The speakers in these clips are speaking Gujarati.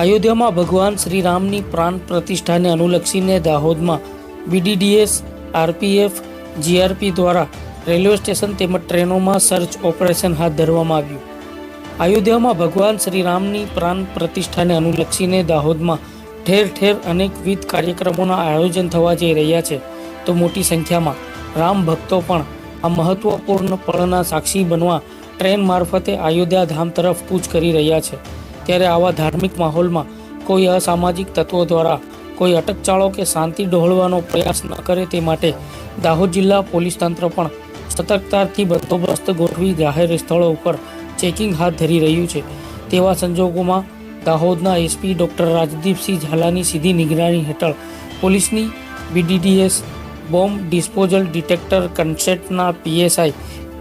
અયોધ્યામાં ભગવાન શ્રી રામની પ્રાણ પ્રતિષ્ઠાને અનુલક્ષીને દાહોદમાં બીડીડીએસ આરપીએફ જીઆરપી દ્વારા રેલવે સ્ટેશન તેમજ ટ્રેનોમાં સર્ચ ઓપરેશન હાથ ધરવામાં આવ્યું. અયોધ્યામાં ભગવાન શ્રી રામની પ્રાણ પ્રતિષ્ઠાને અનુલક્ષીને દાહોદમાં ઠેર ઠેર અનેકવિધ કાર્યક્રમોના આયોજન થવા જઈ રહ્યા છે. તો મોટી સંખ્યામાં રામ ભક્તો પણ આ મહત્વપૂર્ણ પળના સાક્ષી બનવા ટ્રેન મારફતે અયોધ્યા ધામ તરફ કૂચ કરી રહ્યા છે. ત્યારે આવા ધાર્મિક માહોલમાં કોઈ અસામાજિક તત્વો દ્વારા કોઈ અટકચાળો કે શાંતિ ડહોળવાનો પ્રયાસ ન કરે તે માટે દાહોદ જિલ્લા પોલીસ તંત્ર પણ સતર્કતાથી બંદોબસ્ત ગોઠવી જાહેર સ્થળો ઉપર ચેકિંગ હાથ ધરી રહ્યું છે. તેવા સંજોગોમાં દાહોદના એસપી ડૉક્ટર રાજદીપસિંહ ઝાલાની સીધી નિગરાની હેઠળ પોલીસની બીડીડીએસ બોમ્બ ડિસ્પોઝલ ડિટેક્ટર કન્સેપ્ટના પીએસઆઈ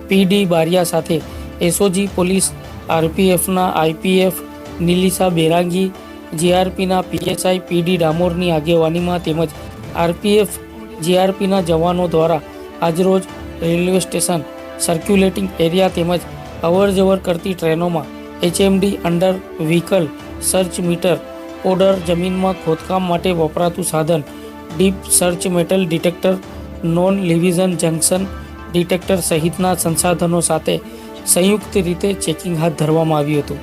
પીડી બારિયા સાથે એસઓજી પોલીસ આરપીએફના આઈપીએફ નિલિસા બેરાંગી, જીઆરપીના પીએસઆઈ પીડી ડામોરની આગેવાનીમાં તેમજ આરપીએફ, જીઆરપીના જવાનો દ્વારા આજરોજ રેલવે સ્ટેશન સર્ક્યુલેટિંગ એરિયા તેમજ અવરજવર કરતી ટ્રેનોમાં HMD under vehicle search meter, order જમીનમાં ખોદકામ માટે વપરાતું સાધન, deep search metal detector, non લિવિઝન junction detector સહિતના સંસાધનો સાથે સંયુક્ત રીતે ચેકિંગ હાથ ધરવામાં આવ્યું હતું.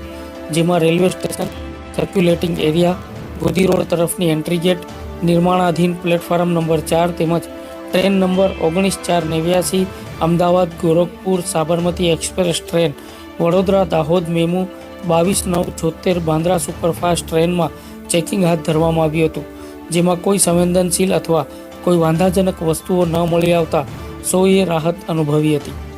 જેમાં railway station circulating area Godi road તરફની એન્ટ્રી ગેટ નિર્માણાધીન પ્લેટફોર્મ નંબર ચાર તેમજ ટ્રેન નંબર ઓગણીસ ચાર નેવ્યાસી, Ahmedabad, Gorakhpur, Sabarmati express train, Vadodara, Dahod, MEMU, બાવીસ, નવ, છોતેર, બાંદ્રા સુપરફાસ્ટ ટ્રેનમાં ચેકિંગ હાથ ધરવામાં આવ્યું હતું, જેમાં કોઈ સંવેદનશીલ અથવા કોઈ વાંધાજનક વસ્તુઓ ન મળી આવતા, સૌએ રાહત અનુભવી હતી.